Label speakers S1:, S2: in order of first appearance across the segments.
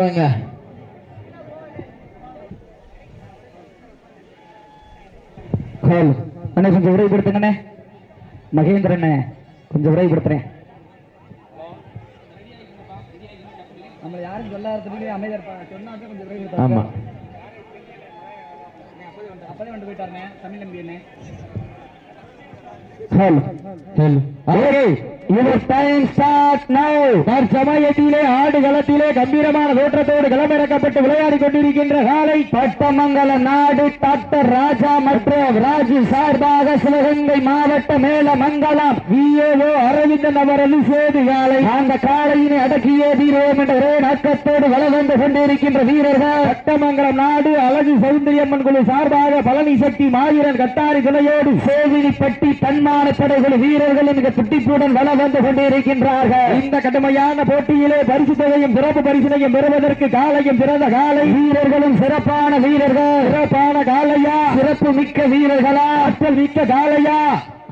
S1: வாங்க ஹால் அண்ணே கொஞ்சம் விரைவுபடுத்துங்கண்ணே. மகேந்திரண்ணே கொஞ்சம் விரைவுபடுத்துறேன். நம்ம யாரும் சொல்லாததுலேயே அமைதியா சொன்னா கொஞ்சம் விரைவுபடுத்த
S2: ஆமா.
S1: அப்பதே வந்து போயிட்டாருண்ணே. Tamil Nambi Hello.
S2: Hello hello
S1: Okay, your time start now. தற்சமயத்திலே ஆடுகளத்திலே கம்பீரமான தோற்றத்தோடு களமிறக்கப்பட்டு விளையாடி கொண்டிருக்கின்ற காலை பட்டமங்கல நாடு டாக்டர் ராஜா மற்றும் ராஜு சார்பாக சிவகங்கை மாவட்ட மேல மங்கலம் விஏஓ அரவிந்தன் அவரது சேது காலை. அந்த காலையினை அடக்கியே தீரோம் என்ற ஒரே நோக்கத்தோடு வளர்ந்து கொண்டிருக்கின்ற வீரர்கள். பட்டமங்கலம் நாடு அழகு சௌந்தரியம்மன் குழு சார்பாக பழனி சக்தி மாவீரன் கட்டாரி துணையோடு சேவினிப்பட்டி தன்மான படைகள் வீரர்கள் மிக துட்டிப்புடன் வளம் வந்து கொண்டிருக்கின்றார்கள். இந்த கடுமையான போட்டியிலே பரிசு தொகையும் சிறப்பு பரிசினையும் பெறுவதற்கு காலையும் பிறந்த காலை. வீரர்களும் சிறப்பான வீரர்கள். சிறப்பான காலையா? சிறப்பு மிக்க வீரர்களா? ஆற்றல் மிக்க காலையா?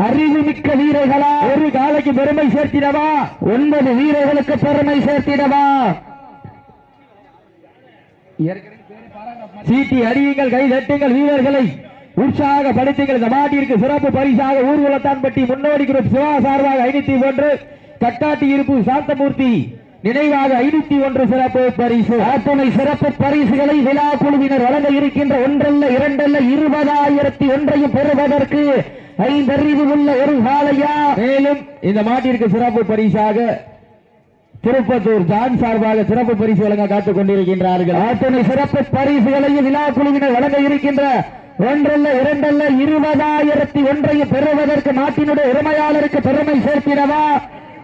S1: அறிவு மிக்க வீரர்களா? ஒரு காலைக்கு பெருமை சேர்த்திடவா? ஒன்பது வீரர்களுக்கு பெருமை சேர்த்திடவா? சீட்டி அடியுங்கள் கை தட்டுங்கள் வீரர்களை. உற்சாகப்படுத்துங்கள் இந்த மாட்டிற்கு சிறப்பு பரிசாக ஊர்வலத்தான்பட்டி முன்னோடி குரூப் சிவா சார்பாக ஐநூத்தி ஒன்று கட்டாட்டி இருப்பு சாந்தமூர்த்தி நினைவாக ஐநூத்தி ஒன்று சிறப்பு பரிசு. அத்துணை சிறப்பு பரிசுகளை விழா குழுவினர் வழங்க இருக்கின்ற ஒன்றல்ல இரண்டல்ல இருபதாயிரத்தி ஒன்றையும் பெறுவதற்கு ஐந்தறிவு உள்ள ஒரு காலையா மேலும் இந்த மாட்டிற்கு சிறப்பு பரிசாக திருப்பத்தூர் ஜான் சார்பாக சிறப்பு பரிசு வழங்க காத்துக் கொண்டிருக்கின்றார்கள். அத்தனை சிறப்பு பரிசுகளையும் விழா குழுவினர் வழங்க இருக்கின்ற ஒன்றல்ல இரண்டல்ல இருபதாயிரத்தி ஒன்றையும் பெறுவதற்கு நாட்டினுடைய உரிமையாளருக்கு பெருமை சேர்த்திடவா?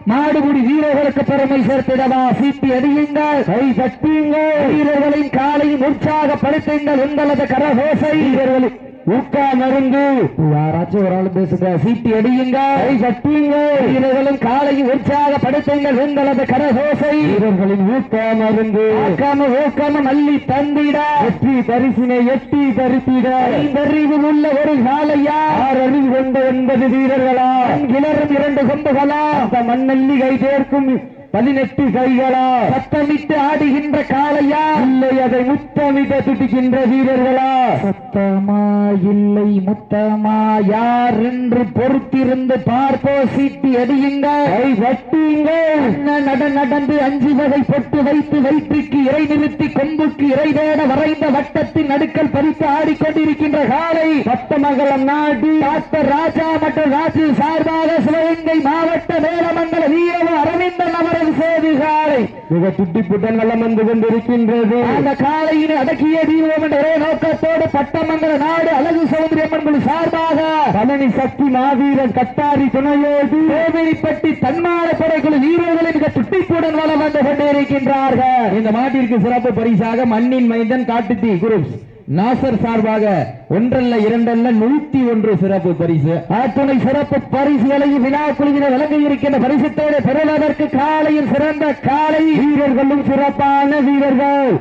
S1: மாடுபுடி வீரர்களுக்கு பெருமை சேர்த்திடவா? சீட்டி அடியுங்கள் கை சட்டியுங்கள் வீரர்களின் காலையும் உற்சாகப்படுத்துங்கள் உங்களது கரகோசை. வீரர்களின் உட்கார்ந்து யாராச்சும் ஒரு ஆள் பேசுங்க. சீட்டி அடியுங்க. கை தட்டுங்க. வீரர்களும் காலையும் உற்சாகப்படுத்துங்கள். உங்களது கரகோசை வீரர்களின் ஊக்கமருந்து ஊக்கம ஊக்கம நல்லி தந்திட. வெற்றி பரிசினை எட்டி பரிசிட ஐந்தறிவு உள்ள ஒரு காலையா ஆறு அறிவு கொண்ட ஒன்பது வீரர்களா? கிளறும் இரண்டு கொம்புகளா? அந்த மண்ணல்லி கை சேர்க்கும் பதினெட்டு கைகளா? சத்தமிட்டு ஆடுகின்ற காளையா? இல்லை அதை முத்தமிட துடிக்கின்ற வீரர்களா? சத்தமா? இல்லை முத்தமா? யார் என்று பொறுத்திருந்து பார்ப்போ? சீட்டி அடியுங்க கை வட்டுங்க. நட நடந்து அஞ்சு வகை பொட்டு வைத்து வயிற்றுக்கு இறை நிறுத்தி கொம்புக்கு இறை தேட வரைந்த வட்டத்தின் நடுக்கல் பறித்து ஆடிக்கொண்டிருக்கின்ற காலை பட்டமங்கலம் நாடு. டாக்டர் ராஜா மற்றும் ராஜு சார்பாக சிவகங்கை மாவட்ட வேலமங்கல வீரவ சேது காலை. மிக வளம் வந்து கொண்டிருக்கின்றது. அந்த காலையினை அடக்கிய தீபம் என்ற ஒரே நோக்கத்தோடு பட்டமங்கல நாடு அழகு சௌந்தரியம்மன் குழு சார்பாக பழனி சக்தி மாவீரன் கட்டாரி துணையோடு கோவிலிப்பட்டி தன்மான படைக்குழு வீரர்களை மிக துட்டிப்புடன் வளம் வந்து கொண்டிருக்கின்றார்கள். இந்த மாட்டிற்கு சிறப்பு பரிசாக மண்ணின் மைந்தன் காட்டுத்தீ குரூப்ஸ். நாசர் சார்பாக ஒன்றல்ல இரண்டல்ல நூத்தி ஒன்று சிறப்பு பரிசு. அத்துணை சிறப்பு பரிசுகளையும் விழா குழுவினர் வழங்க இருக்கின்ற பரிசுத்தோடு பெறுவதற்கு காலையில் சிறந்த காலை. வீரர்களும் சிறப்பான வீரர்கள்.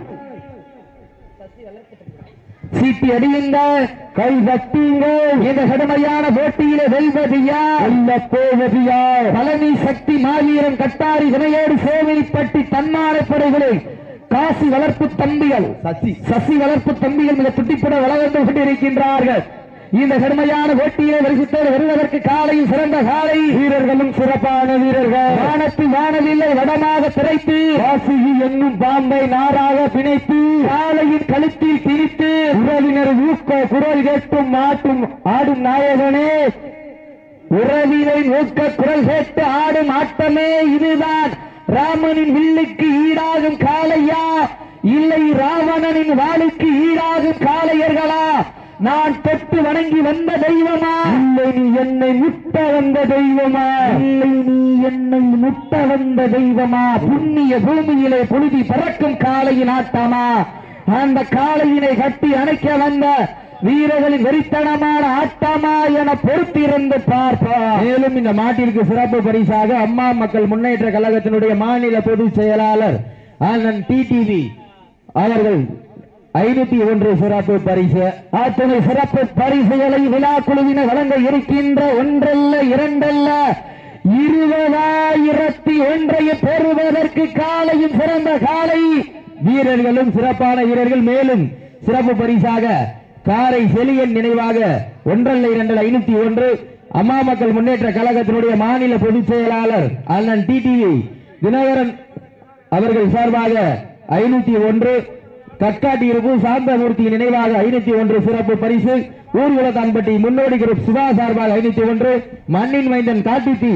S1: சீட்டி அடியுங்க கை தட்டுங்க. இந்த கடுமையான போட்டியிலே வெல்வதியா? வெல்ல போவதியா? பழனி சக்தி மாவீரன் கட்டாரி வினையோடு சேவைப்பட்டி தன்மான படைகளை. காசி வளர்ப்பு தம்பிகள் சசி. சசி வளர்ப்பு தம்பிகள் மிக துட்டிப்புட வளர்ந்து கொண்டிருக்கின்றார்கள் இந்த கடுமையான போட்டியை வரிசைத்தோடு வருவதற்கு காலையில் சிறந்த காலை. வீரர்களும் சிறப்பான வீரர்கள். வானத்து வானவில்லை வடமாக திரைத்து. வாசுகி என்னும் பாம்பை நாராக பிணைத்து. காலையின் கழுத்தில் திணித்து. உறவினர் ஊக்க குரல் கேட்டும் மாட்டும் ஆடும் நாயகனே. உறவினை ஊக்க குரல் கேட்டு ஆடும் ஆட்டமே இதுதான். ராமனின் வில்லுக்கு ஈடாகும் காளையா? இல்லை ராவணனின் வாளுக்கு ஈடாகும் காளையர்களா? நான் தொட்டு வணங்கி வந்த தெய்வமா? இல்லை நீ என்னை முட்ட வந்த தெய்வமா? இல்லை நீ என்னை முட்ட வந்த தெய்வமா? புண்ணிய பூமியிலே புழுதி பறக்கும் காளையின் ஆட்டமா? அந்த காளையினை கட்டி அணைக்க வந்த வீரர்களின் வெறித்தனமான ஆட்டமா என பொறுத்திருந்து பார்ப்போம். மேலும் இந்த மாட்டிற்கு சிறப்பு பரிசாக அம்மா மக்கள் முன்னேற்ற கழகத்தினுடைய மாநில பொதுச் செயலாளர் அண்ணன் டிடிவி அவர்கள் ஐநூத்தி ஒன்று சிறப்பு பரிசு. அத்தனை சிறப்பு பரிசுகளை விழா குழுவினர் வழங்க இருக்கின்ற ஒன்றல்ல இரண்டல்ல இருபதாயிரத்தி ஒன்றையும் பெறுவதற்கு காலையும் சிறந்த காலை.
S2: வீரர்களும் சிறப்பான வீரர்கள் மேலும் சிறப்பு பரிசாக காரை செலியன் நினைவாக ஒன்றல்ல இரண்டல் ஐநூத்தி ஒன்று. அம்மா மக்கள் முன்னேற்ற கழகத்தினுடைய மாநில பொதுச் செயலாளர் அண்ணன் டிடிவி தினகரன் அவர்கள் சார்பாக ஐநூத்தி ஒன்று. கட்காட்டி இருப்பு சாந்தமூர்த்தி நினைவாக ஐநூத்தி ஒன்று சிறப்பு பரிசு. ஊர்வலத்தான்பட்டி முன்னோடி குரூப் சிவா சார்பாக ஐநூத்தி ஒன்று. மண்ணின் மைந்தன் காட்டுத்தி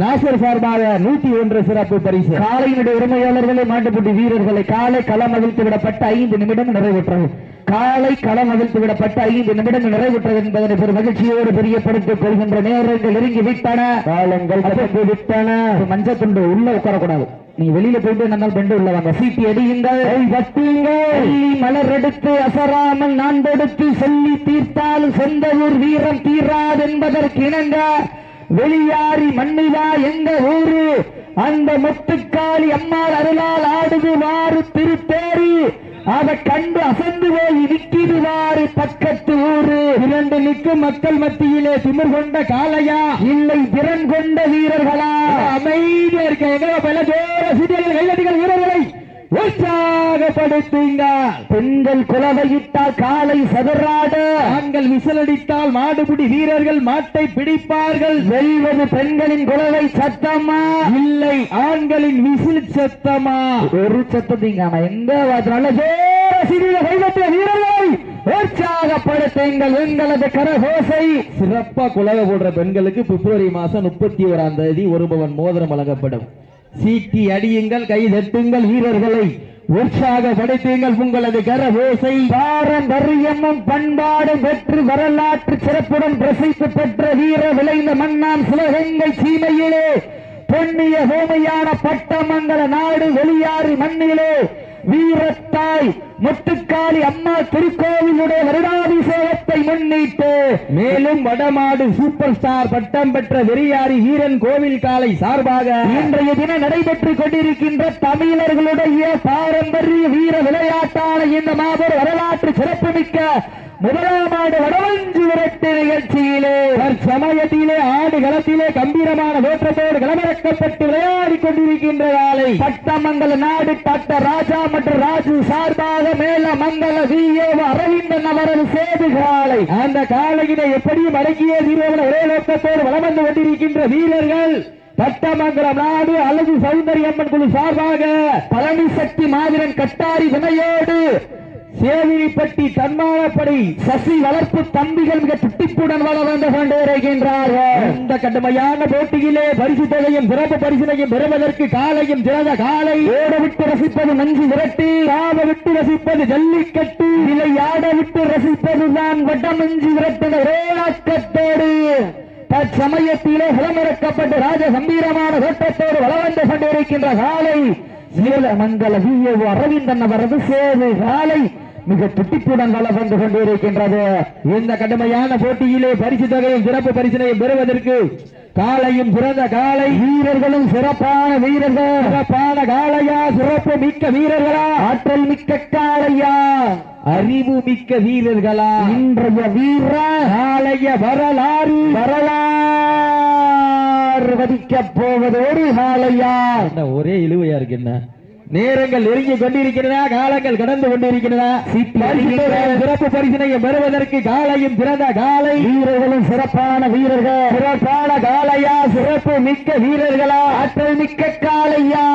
S2: நாசர் சார்பாக நூத்தி ஒன்று சிறப்பு பரிசு.
S1: காலையினுடைய உரிமையாளர்களை மாட்டுப்பட்டி வீரர்களை காலை களம் அவிழ்த்து விடப்பட்ட ஐந்து நிமிடம் நிறைவுற்றது. காலை களம் அவிழ்த்து விடப்பட்ட ஐந்து நிமிடங்கள் நிறைவுற்றது என்பதனை பெரும் மகிழ்ச்சியோடு தெரியப்படுத்திக் கொள்கின்ற நேரங்கள் நெருங்கி விட்டன காலங்கள் விட்டன மஞ்சள் துண்டு உள்ள உட்காரக்கூடாது. நீங்க வெளியில போயிட்டு என்ன பெண்டு உள்ள வாங்க. சீட்டி அடியுங்கள். மலர் எடுத்து அசராமல் நான் கொடுத்து சொல்லி தீர்த்தாலும் சொந்த ஊர் வீரம் தீராது என்பதற்கு இணங்க வெளியாரி மண்ணிலா எங்க ஊரு? அந்த முத்துக்காளி அம்மாள் அருளால் ஆடுது வாறு திருப்பேரி அதை கண்டு அசந்து போய் நிற்கிது வாறு பக்கத்து ஊரு. இரண்டு நிற்கும் மக்கள் மத்தியிலே திமிர் கொண்ட காளையா? இல்லை திறன் கொண்ட வீரர்களா? அமைதியா இருக்க எங்க பல ஜோர சிறியர்கள் கையடிகள் வீரர்களை? உற்சாகப்படுத்துங்க பெண்கள் குலவையிட்டால் காலை சதுராட ஆண்கள் விசிலடித்தால் மாடுபிடி வீரர்கள் மாட்டை பிடிப்பார்கள். வெல்வது பெண்களின் குலவை சத்தமா? இல்லை ஆண்களின் விசில் சத்தமா? ஒரு சத்தத்தைங்க சிறிய கைவற்றிய வீரர்களை உற்சாகப்படுத்துங்கள். எங்களது கரகோசை.
S2: சிறப்பா குலக போடுற பெண்களுக்கு பிப்ரவரி மாசம் முப்பத்தி ஓராம் தேதி ஒருபவன் மோதிரம் வழங்கப்படும். சீட்டி அடியுங்கள் கை தட்டுங்கள் வீரர்களை. உற்சாகப்படுத்துங்கள் உங்களது கரகோசை.
S1: பாரம்பரியமும் பண்பாடும் பெற்று வரலாற்று சிறப்புடன் பிரசித்து பெற்ற வீர விளைந்த மன்னான் சிலகங்கை சீமையிலே. பொன்னிய ஹோமையான பட்டமங்கல நாடு வெளியாறு மண்ணிலே. வீரத்தாய் முத்துக்காளி அம்மா திருக்கோவிலுடைய வருடாபிஷேகத்தை முன்னிட்டு
S2: மேலும் வடமாடு சூப்பர் ஸ்டார் பட்டம் பெற்ற வெறியாரி வீரன் கோவில் காலை சார்பாக
S1: இன்றைய தினம் நடைபெற்றுக் கொண்டிருக்கின்ற தமிழர்களுடைய பாரம்பரிய வீர விளையாட்டான இந்த மாபெரும் வரலாற்று சிறப்புமிக்க முதலாம் ஆண்டு வடவஞ்சி விரட்டு நிகழ்ச்சியிலே
S2: சமயத்திலே ஆடு களத்திலே கம்பீரமான தோற்றத்தோடு களமிறக்கப்பட்டு விளையாடி கொண்டிருக்கின்ற காலை
S1: பட்டமங்கல நாடு பட்ட ராஜா மற்றும் ராஜு சார்பாக மேல மங்கல விஓ அரவிந்தன் அவரது சேது காலை.
S2: அந்த காலையினை எப்படியும் அடக்கிய தீர்வன ஒரே நோக்கத்தோடு வளம் வந்து கொண்டிருக்கின்ற வீரர்கள் பட்டமங்கலம் நாடு அழகு சௌந்தரியம்மன் குழு சார்பாக
S1: பழனிசக்தி மாதிரன் கட்டாரி வினையோடு
S2: சேவிரிப்பட்டி தன்மானப்படி
S1: சசி வளர்ப்பு தம்பிகள் மிக துட்டிப்புடன் வள வந்து கொண்டிருக்கின்றார்கள்
S2: இந்த கடுமையான போட்டியிலே பரிசு தொகையும் சிறப்பு பரிசினையும் பெறுவதற்கு காலையும் சிறந்த காலை
S1: ஓட விட்டு ரசிப்பது நஞ்சு விரட்டி
S2: காவ விட்டு ரசிப்பது ஜல்லிக்கட்டு
S1: விளையாட விட்டு ரசிப்பதுதான் வட்டமஞ்சி விரட்டின ஓலாக்கத்தோடு தற்சமயத்திலே களமிறக்கப்பட்டு ராஜ கம்பீரமான தோட்டத்தோடு வளம் வந்து கொண்டிருக்கின்ற காலை நீலமங்கல விஓ அரவிந்தன் அவரது சேது காலை மிக துட்டிப்புடன் வள வந்து கொண்டிருக்கின்றது.
S2: இந்த கடுமையான போட்டியிலே பரிசு தொகையும் சிறப்பு பரிசினையும் பெறுவதற்கு காலையும் சிறந்த காலை
S1: வீரர்களும் சிறப்பான வீரர்கள்.
S2: சிறப்பான காளையா சிறப்பு மிக்க வீரர்களா?
S1: ஆற்றல் மிக்க காளையா?
S2: அறிவு மிக்க வீரர்களா?
S1: இன்றைய வீர
S2: காளைய வரலாறு
S1: வரலாறு. வதிக்கப் போவதோடு காளையா
S2: என்ன ஒரே இழுவையா இருக்கு என்ன? நேரங்கள் நெருங்கி கொண்டிருக்கிறதா? காலங்கள் கடந்து கொண்டிருக்கிறதா? சிறப்பு பரிசினையும் பெறுவதற்கு காலையும் சிறந்த காலை.
S1: வீரர்களும் சிறப்பான வீரர்கள்.
S2: சிறப்பான காளையா சிறப்பு மிக்க வீரர்களா?
S1: ஆற்றல் மிக்க காளையா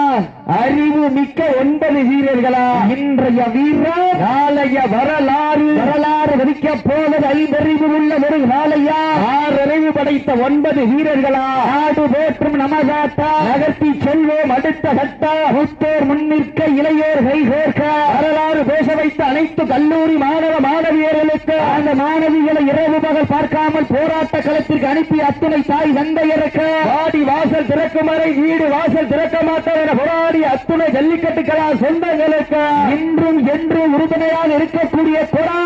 S2: அறிவு மிக்க ஒன்பது வீரர்களா?
S1: இன்றைய வீர
S2: காளைய வரலாறு.
S1: வரலாறு வதிக்கப் போவது ஐந்தறிவு உள்ள ஒரு காளையா
S2: ஆறறிவு படைத்த ஒன்பது வீரர்களா?
S1: நாடு போற்றும் நமதாட்டா
S2: நகர்த்தி செல்வோம் அடுத்த கட்ட?
S1: மூத்தோர் முன்னிற்க இளையோர் கை சேர்க்க.
S2: வரலாறு பேச வைத்த அனைத்து கல்லூரி மாணவ மாணவியர்களுக்கு
S1: அந்த மாணவிகளை இரவு பகல் பார்க்காமல் போராட்ட களத்திற்கு அனுப்பி அத்துணை தாய் தந்தையருக்கு
S2: வாடி வாசல் திறக்கும் வரை வீடு வாசல் திறக்க மாட்டோம் என போராடி அத்துணை ஜல்லிக்கட்டுகளா சொந்தங்களுக்கு
S1: இன்றும் என்றும் உறுதுணையாக இருக்கக்கூடிய கொடா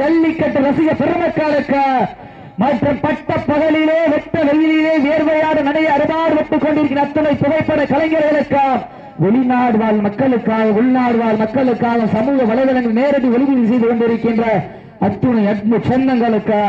S1: ஜல்லிக்கட்டு ரசிக பெருமக்களுக்கு மாற்றப்பட்ட பட்ட பகலிலே வெட்ட வெயிலிலே வேர்வையாடு நடை அருமாறுபட்டுக் கொண்டிருக்கிற அத்துணை புகைப்பட கலைஞர்களுக்கு வெளிநாடு வாழ் மக்களுக்காக உள்நாடு வாழ் மக்களுக்காக சமூக வலைதளங்கள் நேரடி ஒளிபரப்பு செய்து கொண்டிருக்கின்ற அத்துணை அன்பு சொந்தங்களுக்கு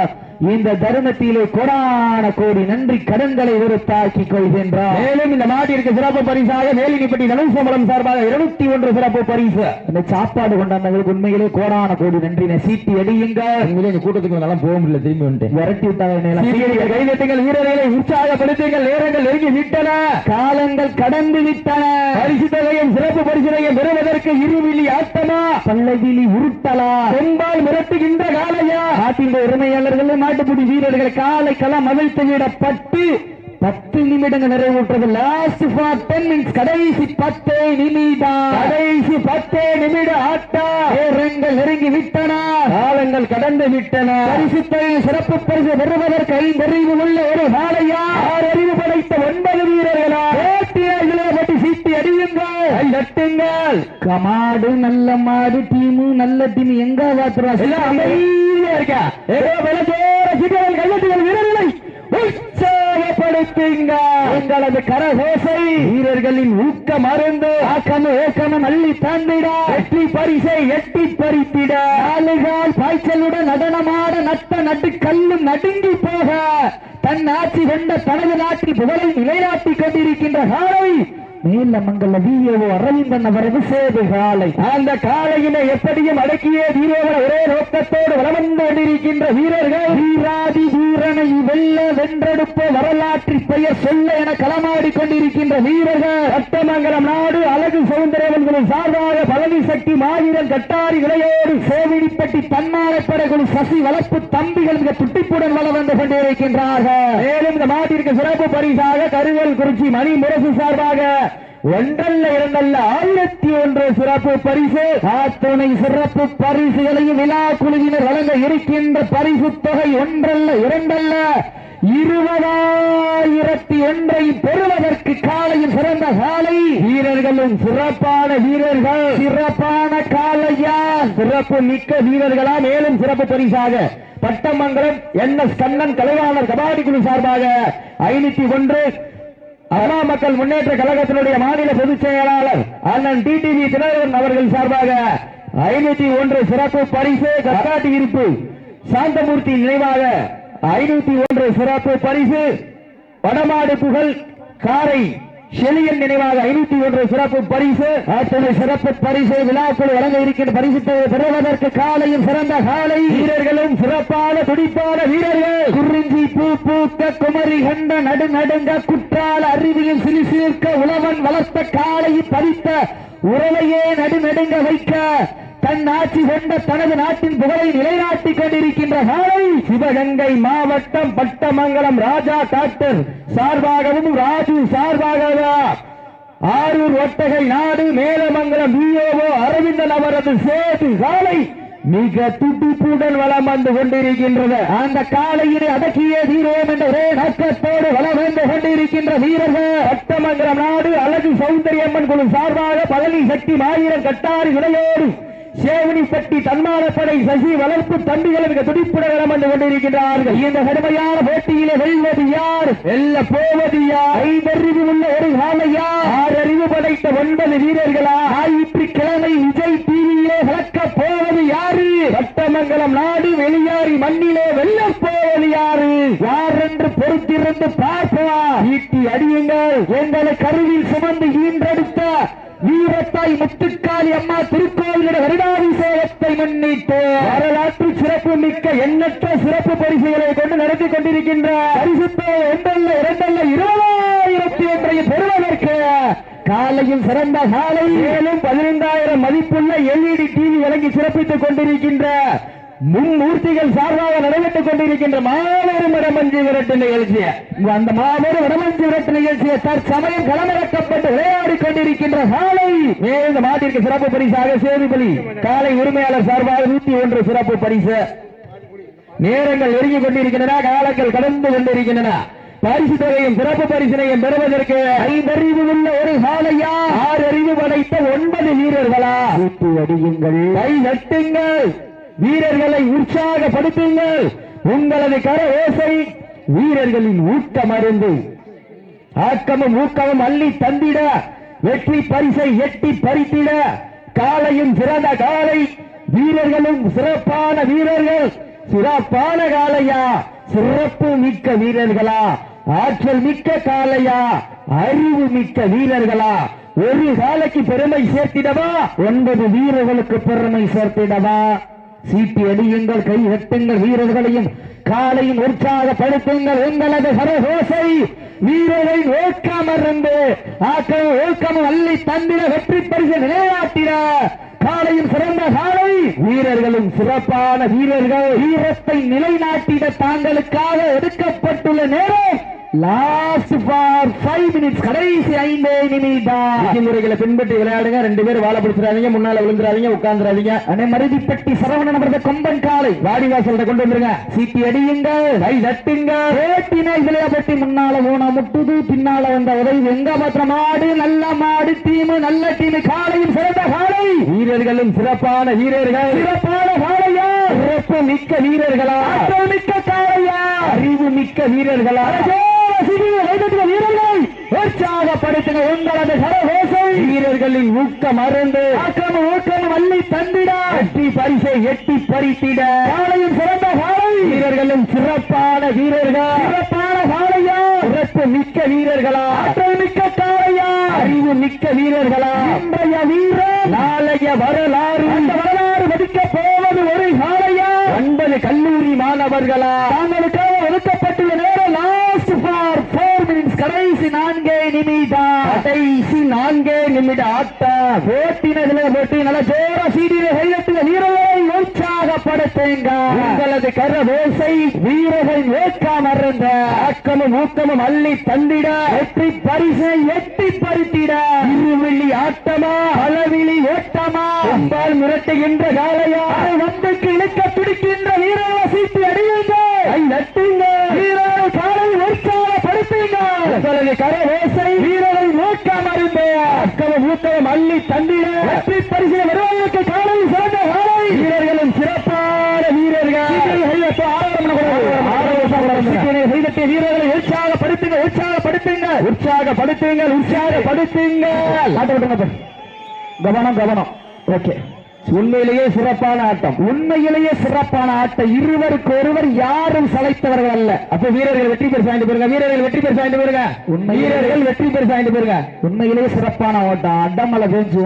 S1: இந்த தருணத்திலே கொடான கோடி நன்றி கடன்களை உறுத்தாக்கிக் கொள்கின்றார்.
S2: மேலும் இந்த மாட்டிற்கு சிறப்பு பரிசாக வேலினிப்பட்டி நலுசம்பளம் சார்பாக இருநூத்தி ஒன்று சிறப்பு பரிசு.
S1: இந்த சாப்பாடு கொண்டாந்தவங்களுக்கு உண்மையிலே கோடான கோடி நன்றி சீட்டி அடியுங்க
S2: உண்மையிலே இந்த கூட்டத்துக்கு நல்லா போக முடியல திரும்பி வந்துட்டேன்
S1: விரட்டி விட்டாங்க
S2: கைதட்டுங்கள் வீரர்களை உற்சாகப்படுத்துங்கள் நேரங்கள் நெருங்கி விட்டன.
S1: காலங்கள் கடந்து விட்டன.
S2: பரிசு தொகையும் சிறப்பு பரிசுரையும் பெறுவதற்கு இருவிழி ஆட்டமா?
S1: பல்லவிழி உருட்டலா?
S2: பெண்பால் மிரட்டுகின்ற காலையா
S1: நாட்டின் உரிமையாளர்கள் நாட்டுப்புடி வீரர்கள் காலைக்கெல்லாம் களம் அவிழ்த்து விடப்பட்டு பத்து நிமிடங்கள் நிறைவுற்றது. லாஸ்ட் ஃபார் டென் மினிட்ஸ் கடைசி பத்து நிமிடம்.
S2: கடைசி பத்தே நிமிட ஆட்டா.
S1: நேரங்கள் நெருங்கி விட்டன.
S2: காலங்கள் கடந்து விட்டன.
S1: பரிசுத்தை சிறப்பு பரிசு பெறுவதற்கு ஐந்தறிவு உள்ள ஒரு காலையா
S2: ஆறு அறிவு படைத்த ஒன்பது வீரர்களா?
S1: பற்றி சீட்டி
S2: தட்டுங்கள்
S1: கமாடு நல்ல மாடு டீமு நல்ல டீம். எங்க பாத்துறோம்
S2: அமைதியா இருக்கா. ஏதோ விளக்கோர சிறுவர்கள் கையெழுத்துகள் வீரர்களை உற்சாகப்படுத்துங்க. உங்களது கரகோசை வீரர்களின் ஊக்க மருந்து ஆக்கமும் ஏக்கமும் அள்ளி தந்திட வெற்றி பரிசை எட்டி பறித்திட.
S1: ஆளுகால் பாய்ச்சலுடன் நடனமாட நட்ட நட்டு கல்லும் நடுங்கி போக. தன் ஆட்சி கொண்ட தனது நாட்டில் புகழை நிலைநாட்டிக் கொண்டிருக்கின்ற காலை மேல மங்கள விஓ அரவிந்தன் அவரது சேது காலை.
S2: அந்த காலையினை எப்படியும் அடக்கிய வீரர்கள் ஒரே நோக்கத்தோடு வலம் வந்து கொண்டிருக்கின்ற வீரர்கள்
S1: வீராதி வீரனை வெல்ல வென்றெடுப்ப வரலாற்று பெயர் சொல்ல என களமாடி கொண்டிருக்கின்ற வீரர்கள்
S2: சட்டமங்கலம் நாடு அழகு சௌந்தரவன்களின் சார்பாக பழனி சக்தி மாவீரன் கட்டாரி இளையோடு
S1: சேவிடிப்பட்டி தன்மாலைப்படைக்குழு சசி வளர்ப்பு தம்பிகள் மிக துட்டிப்புடன் வள வந்து கொண்டிருக்கின்றார்கள்.
S2: மேலும் இந்த மாட்டிற்கு சிறப்பு பரிசாக கருவல் குறிச்சி மணி முரசு சார்பாக ஒன்றல்ல இரண்டல்ல ஆயிரத்தி ஒன்று சிறப்பு பரிசு.
S1: அத்துணை சிறப்பு பரிசுகளையும் விழா குழுவினர் வழங்க இருக்கின்ற பரிசு தொகை ஒன்றல்ல இரண்டல்ல. இருபதாயிரத்தி ஒன்றை பெறுவதற்கு காலையில் சிறந்த காலை.
S2: வீரர்களும் சிறப்பான வீரர்கள்.
S1: சிறப்பான காலையா.
S2: சிறப்பு மிக்க வீரர்களா. மேலும் சிறப்பு பரிசாக பட்டமங்கலம் என் எஸ் கண்ணன் கலைவாணர் கபாடி குழு சார்பாக ஐநூத்தி ஒன்று அம்மா மக்கள் முன்னேற்ற கழகத்தினுடைய மாநில பொதுச் செயலாளர் அண்ணன் டிடிவி தினகரன் அவர்கள் சார்பாக ஐநூத்தி ஒன்று சிறப்பு பரிசு கக்காட்டி இருப்பு சாந்தமூர்த்தி நினைவாக ஐநூத்தி ஒன்று சிறப்பு பரிசு வடமாடு புகழ் காரை செலியன் நினைவாக ஐநூத்தி ஒன்று சிறப்பு பரிசு.
S1: அத்துணை சிறப்பு பரிசு விழாக்குழு வழங்க இருக்கின்ற பரிசு பெறுவதற்கு காலையில் சிறந்த காலை.
S2: வீரர்களும் சிறப்பான துடிப்பான வீரர்கள்.
S1: குறிஞ்சி பூ பூக்க குமரி கண்ட நடு நடுங்க குற்றால அறிவியல் சிலி சீர்க்க உழவன் வளர்த்த காலையை பதித்த உறவையே நடு நடுங்க வைக்க தன் ஆட்சி கொண்ட தனது நாட்டின் புகழை நிலைநாட்டிக் கொண்டிருக்கின்ற காலை
S2: சிவகங்கை மாவட்டம் பட்டமங்கலம் ராஜா டாக்டர் சார்பாகவும் ராஜு சார்பாக ஆரூர் ஒட்டகை நாடு மேலமங்கலம் விஓஓ அரவிந்தன் அவரது சேது காலை மிக துடிப்புடன் வளம் வந்து கொண்டிருக்கின்றது.
S1: அந்த காலையினை அடக்கிய தீரோம் என்ற ஒரே நோக்கத்தோடு வளம் வந்து கொண்டிருக்கின்ற வீரர்கள்.
S2: ரத்தமங்கலம் நாடு அழகு சௌந்தரியம்மன் குழு சார்பாக பழனி சக்தி மாயிரம் கட்டாறு விளையோடு சேவனிப்பட்டி தன்மானப்படை சசி வளர்ப்பு தம்பிகள் மிக துடிப்புடன் வலம் வந்து கொண்டிருக்கிறார்கள்
S1: இந்த கடுமையான போட்டியிலே வெல்வது யார்?
S2: வெல்ல போவது யார்?
S1: ஐதறிவு உள்ள ஒரு காலையா
S2: ஆறு அறிவு படைத்த ஒன்பது வீரர்களா?
S1: ஞாயிற்றுக்கிழமை விஜய் டிவியிலே விளக்க போவது யாரு?
S2: சட்டமங்கலம் நாடு வெளியாறி மண்ணிலே வெல்ல போவது யாரு?
S1: யார் என்று பொறுத்திருந்து பார்ப்பா
S2: ஈட்டி அடியுங்கள்.
S1: எங்களை கருவில் சுமந்து ஈன்றெடுத்த வீரத்தாய் முத்துக்காளி அம்மா திருக்கோவிலுடைய வருடாபிஷேகத்தை முன்னிட்டு
S2: வரலாற்று சிறப்பு மிக்க எண்ணற்ற சிறப்பு பரிசுகளை கொண்டு நடத்தி கொண்டிருக்கின்ற
S1: பரிசுத்தோ ஒன்றல்ல இரண்டல்ல இருபதாயிரத்தி ஒன்றையும் பெறுவதற்கு காலையில் சிறந்த காலை
S2: மேலும் பதினைந்தாயிரம் மதிப்புள்ள எல்இடி டிவி வழங்கி சிறப்பித்துக் கொண்டிருக்கின்ற மும்மூர்த்திகள் சார்பாக நடைபெற்றுக் கொண்டிருக்கின்ற மாபெரும் இடமஞ்சி விரட்டு நிகழ்ச்சியை
S1: அந்த மாபெரும் வடமஞ்சி விரட்டு நிகழ்ச்சியை தற்சமயம் களமிறக்கப்பட்டு விளையாடிக் கொண்டிருக்கின்ற காலை
S2: மேலும் மாட்டிற்கு சிறப்பு பரிசாக சேதுபலி காலை உரிமையாளர் சார்பாக நூத்தி ஒன்று சிறப்பு பரிசு. நேரங்கள் நெருங்கிக் கொண்டிருக்கின்றன காலங்கள் கடந்து கொண்டிருக்கின்றன. பரிசு தொகையும் சிறப்பு பரிசினையும் பெறுவதற்கு
S1: ஐந்தறிவு உள்ள ஒரு காலையா
S2: ஆறு அறிவு படைத்த ஒன்பது வீரர்களா?
S1: அடியுங்கள்.
S2: கை நட்டுங்கள் வீரர்களை உற்சாகப்படுத்துங்கள். உங்களது கர ஓசை வீரர்களின் ஊக்கம் அருந்து ஆக்கமும் ஊக்கமும் அள்ளி தந்திட. வெற்றி பரிசை எட்டி பறித்திட. காலையும் சிறந்த காலை. வீரர்களும் சிறப்பான வீரர்கள். சிறப்பான காலையா? சிறப்பு மிக்க வீரர்களா? ஆற்றல் மிக்க காலையா? அறிவு மிக்க வீரர்களா? ஒரு காலைக்கு பெருமை சேர்த்திடவா?
S1: ஒன்பது வீரர்களுக்கு பெருமை சேர்த்திடவா? சீட்டி அடியுங்கள் கை வெட்டுங்கள் வீரர்களையும் காலையும் உற்சாகப்படுத்துங்கள். உங்களது சரகோசை வீரரை ஓக்காமருந்து ஆக்கமும் ஓக்கமும் அள்ளி தந்திர வெற்றி பரிசு நிலையாட்டின காலையும் சிறந்த காலை. வீரர்களும் சிறப்பான வீரர்கள் வீரத்தை நிலைநாட்டிட தாங்களுக்காக ஒதுக்கப்பட்டுள்ள நேரம் லாஸ்ட் ஃபார் ஃபைவ் மினிட்ஸ் கடைசி ஐந்தே நிமிடம்.
S2: விதிமுறைகளை பின்பற்றி விளையாடுங்க. ரெண்டு பேரும் வாழ பிடிச்சிடாதீங்க முன்னால விழுந்துடாதீங்க உட்கார்ந்துடாதீங்க.
S1: அனை மருதிப்பட்டி சரவணன் அவரது கொம்பன் காலை.
S2: வாடிவாசல்கிட்ட கொண்டு வந்துருங்க.
S1: சீட்டி அடியுங்கள்.
S2: கை தட்டுங்க
S1: பேட்டினை விளையாப்பட்டி முன்னால ஊனா முட்டுது பின்னால வந்த உதவி எங்க மாத்திர மாடு நல்ல மாடு டீமு நல்ல டீமு காலையும் சிறந்த காலை.
S2: வீரர்களும் சிறப்பான வீரர்கள்.
S1: சிறப்பான காலையா?
S2: சிறப்பு மிக்க வீரர்களா?
S1: மிக்க காலையா?
S2: அறிவு மிக்க வீரர்கள்?
S1: உற்சாகப்படுத்துங்க உங்களது கரகோசை
S2: வீரர்களின் ஊக்கம் அருந்து
S1: ஆக்கமும் ஊக்கமும் அள்ளி தந்திட.
S2: வெற்றி பரிசை எட்டி பறித்திட.
S1: காலையும் சிறந்த காலை
S2: வீரர்களும் சிறப்பான வீரர்கள்.
S1: சிறப்பான காலையா
S2: சிறப்பு மிக்க வீரர்களா.
S1: ஆற்றல் மிக்க காலையா
S2: அறிவு மிக்க வீரர்களா.
S1: இன்றைய வீரன்
S2: நாளைய வரலாறு.
S1: அந்த வரலாறு வதிக்க போவது ஒரு காலையா
S2: ஒன்பது கல்லூரி மாணவர்களா.
S1: தாங்களுக்காக ஒதுக்கப்பட்டுள்ள நேரம் லாஸ்ட் ஃபார் ஃபோர் மினிட்ஸ் கடைசி நான்கே நிமிடம்
S2: கடைசி சொல்லிட்டு நிமிட ஆட்டம்
S1: போட்டினதுல போட்டி நல்ல ஜோர சீடியில கையெழுத்துல வீரர்களை உற்சாகப்படுத்துங்க.
S2: உங்களது கர ஓசை
S1: வீரர்கள் ஏற்காம இருந்த
S2: ஆக்கமும் ஊக்கமும் அள்ளி தந்திட.
S1: எட்டி பரிசை எட்டி பறித்திட.
S2: இருவிழி ஆட்டமா?
S1: பலவிழி ஓட்டமா?
S2: அம்பால் மிரட்டுகின்ற காலையா
S1: வந்து வந்துக்கு இழுக்க துடிக்கின்ற வீரர்களை சீட்டி அடியுங்க.
S2: கை நட்டுங்க
S1: வீரர்கள் காலை உற்சாகப்படுத்துங்க.
S2: உங்களது
S1: கர
S2: ஓசை ஊக்கமும் அள்ளி தந்திட
S1: வெற்றி பரிசு வருவதற்கு காலை சிறந்த காலை
S2: வீரர்களும் சிறப்பான வீரர்கள்.
S1: வீரர்களை உற்சாகப்படுத்துங்க உற்சாகப்படுத்துங்க
S2: உற்சாகப்படுத்துங்கள் உற்சாகப்படுத்துங்கள்.
S1: கவனம் கவனம். ஓகே.
S2: உண்மையிலேயே சிறப்பான ஆட்டம்.
S1: உண்மையிலேயே சிறப்பான ஆட்டம். இருவருக்கு ஒருவர் யாரும் சளைத்தவர்கள் அல்ல.
S2: அப்ப வீரர்கள் வெற்றி பெற்று சாய்ந்து போயிருங்க வீரர்கள் வெற்றி பெற்று சாய்ந்து போயிருங்க வீரர்கள் வெற்றி பெற்று சாய்ந்து போயிருங்க
S1: உண்மையிலேயே சிறப்பான ஓட்டம். அடமலை பேஞ்சு